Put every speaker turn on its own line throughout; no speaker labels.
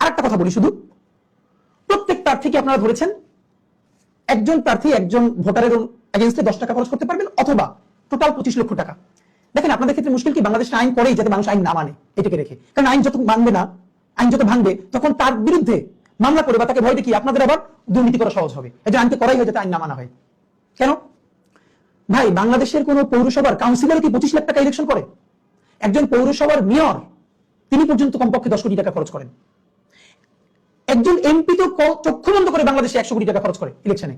আরেকটা কথা বলি শুধু। প্রত্যেক প্রার্থীকে আপনারা ধরেছেন? একজন প্রার্থী একজন ভোটারের এগেনস্টে দশ টাকা খরচ করতে পারবেন অথবা টোটাল পঁচিশ লক্ষ টাকা। দেখেন, আপনাদের ক্ষেত্রে মুশকিল কি? বাংলাদেশ আইন করেই যাতে মানুষ আইন না মানে এটাকে রেখে। কারণ আইন যত মানবে না, আইন যত ভাঙবে, তখন তার বিরুদ্ধে মামলা করে বা তাকে ভয় দেখিয়ে আপনাদের আবার দুর্নীতি করা সহজ হবে। যে আইনকে করাই হয় যাতে আইন না মানা হয়। কেন? ভাই, বাংলাদেশের কোন পৌরসভার কাউন্সিলর কি পঁচিশ লাখ টাকা ইলেকশন করে? একজন পৌরসভার মেয়র তিনি পর্যন্ত কমপক্ষে দশ কোটি টাকা খরচ করেন। একজন এমপি তো চক্ষু বন্ধ করে বাংলাদেশে একশো কোটি টাকা খরচ করে ইলেকশনে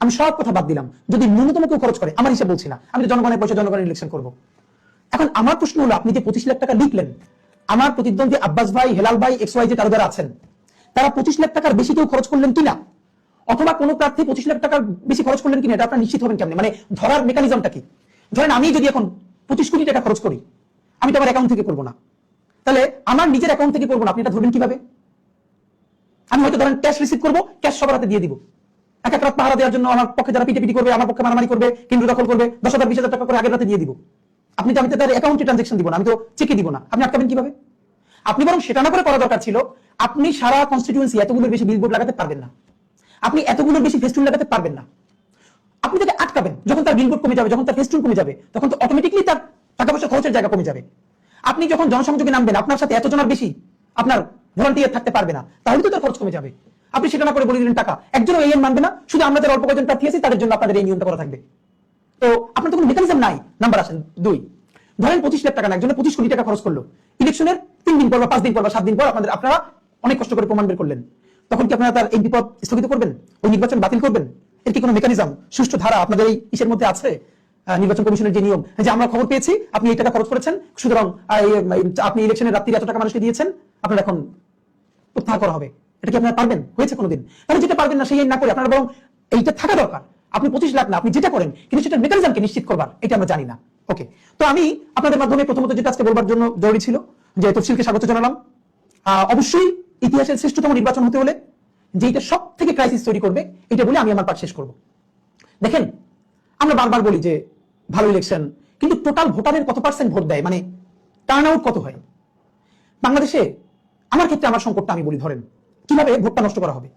আমি সব কথা বাদ দিলাম। যদি ন্যূনতম কেউ খরচ করে, আমার হিসাব বলছি না। আমি তো জনগণের পয়সা, জনগণের ইলেকশন করব। এখন আমার প্রশ্ন হলো, আপনি যে পঁচিশ লাখ টাকা লিখলেন, আমার প্রতিদ্বন্দ্বী আব্বাস ভাই, হেলাল ভাই এক্স ওয়াই যে তারা যারা আছেন? তারা পঁচিশ লাখ টাকার বেশি কেউ খরচ করলেন কিনা? অথবা কোনো প্রার্থী পঁচিশ লাখ টাকার বেশি খরচ করলেন কিনা? এটা আপনার নিশ্চিত হবেন কেমনে? মানে ধরার মেকানিজমটা কি? ধরেন আমি যদি এখন পঁচিশ কোটি টাকা খরচ করি, আমি তো আমার অ্যাকাউন্ট থেকে করব না। তাহলে আমার নিজের অ্যাকাউন্ট থেকে করব না। আপনি এটা ধরবেন কীভাবে? আমি হয়তো ধরেন ক্যাশ রিসিভ করব ক্যাশ সবার হাতে দিয়ে দিব। এক এক রাত পাহারা দেওয়ার জন্য আমার পক্ষে যারা পিটি করবে, আমার পক্ষে মারামারি করবে কেন্দ্র দখল করবে, দশ হাজার, বিশ টাকা করে আগের রাতে দিয়ে দিব। আপনি তো আমি তো তার অ্যাকাউন্টে ট্রানজেকশন দিব না, আমি তো চেকে দিব না। আপনি আটকাবেন কীভাবে? আপনি বরং সেটা না করে করা দরকার ছিল, আপনি সারা কনস্টিটিউয়েন্সি এতগুলোর বেশি বিলবোর্ড লাগাতে পারবেন না। আপনি এতগুলোর বেশি ফেস্টুন লাগাতে পারবেন না। আপনি তাকে আটকাবেন, যখন তার বিলবোর্ড কমে যাবে, যখন তার ফেস্টুন কমে যাবে, তখন তো অটোমেটিকলি তার টাকা পয়সা খরচের জায়গা কমে যাবে। আপনি যখন জনসংযোগে নামবেন, আপনার সাথে এতজনের বেশি, আপনার ভলান্টিয়ার থাকতে পারবে না। তাহলে তো তার খরচ কমে যাবে। আপনি সেটা না করে বলে দিলেন টাকা। একজনও এই মানবে না শুধু আমরা যারা অল্প কয়েকজন প্রার্থী আছি তাদের জন্য আপনাদের এই নিয়মটা করা থাকবে। তো আপনার তো কোনো মেকানিজম নাই। নাম্বার আসেন দুই। ধরেন পঁচিশ লাখ টাকা না একজনে পঁচিশ কোটি টাকা খরচ করল। ইলেকশনের তিন দিন পর বা পাঁচ দিন পর বা সাত দিন পর আপনাদের আপনারা অনেক কষ্ট করে প্রমাণ বের করলেন। তখন কি আপনারা তার এমপি পদ স্থগিত করবেন? ওই নির্বাচন বাতিল করবেন? এর কি কোনো মেকানিজম সুষ্ঠু ধারা আপনাদের এই ইসের মধ্যে আছে? নির্বাচন কমিশনের যে নিয়ম যে আমরা খবর পেয়েছি আপনি এই টাকা খরচ করেছেন সুতরাং এই, এই, আপনি ইলেকশনের রাত্রি এত টাকা মানুষকে দিয়েছেন? আপনারা এখন প্রত্যাহার করা হবে। এটা কি আপনারা পারবেন? হয়েছে কোনোদিন? তাহলে যেটা পারবেন না, সেই না করে আপনারা বরং এইটা থাকা দরকার। আপনি পঁচিশ লাখ না, আপনি যেটা করেন, কিন্তু সেটা মেকানিজমকে নিশ্চিত করবার, এটা আমরা জানি না। ওকে তো আমি আপনাদের মাধ্যমে প্রথমত যেটা আজকে বলবার জন্য জরুরি ছিল, যে তফসিলকে স্বাগত জানালাম। অবশ্যই ইতিহাসের শ্রেষ্ঠতম নির্বাচন হতে হলে যেটা সব থেকে ক্রাইসিস তৈরি করবে, এটা বলে আমি আমার পাঠ শেষ করব। দেখেন, আমরা বারবার বলি যে ভালো ইলেকশন কিন্তু টোটাল ভোটারের কত পার্সেন্ট ভোট দেয়? মানে টার্ন আউট কত হয়? বাংলাদেশে আমার ক্ষেত্রে আমার সংকটটা আমি বলি, ধরেন, কীভাবে ভোটটা নষ্ট করা হবে?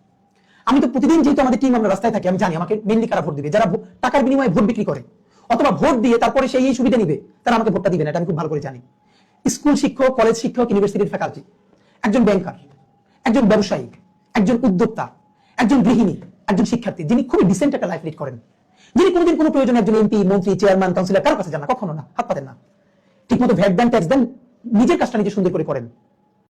আমি তো প্রতিদিন যেহেতু আমাদের টিম আমরা রাস্তায় থাকি, আমি জানি, আমাকে মেনলি কারা ভোট দিবে? যারা টাকার বিনিময়ে ভোট বিক্রি করে, অথবা ভোট দিয়ে তারপরে সেই এই সুবিধা নিবে, তারা আমাকে ভোটটা দিবে না, এটা আমি খুব ভালো করে জানি। স্কুল শিক্ষক কলেজ শিক্ষক ইউনিভার্সিটির ফ্যাকাল্টি একজন ব্যাংকার একজন ব্যবসায়ী, একজন উদ্যোক্তা, একজন গৃহিণী, একজন শিক্ষার্থী, যিনি খুবই ডিসেন্ট একটা লাইফ লিড করেন। যিনি কোনোদিন কোনো প্রয়োজনে একজন এমপি মন্ত্রী চেয়ারম্যান কাউন্সিলর কারও কাছে যান না, কখনো না, হাত পাতেন না। ঠিকমতো ভ্যাট দেন ট্যাক্স দেন নিজের কাজটা নিজে সুন্দর করে করেন।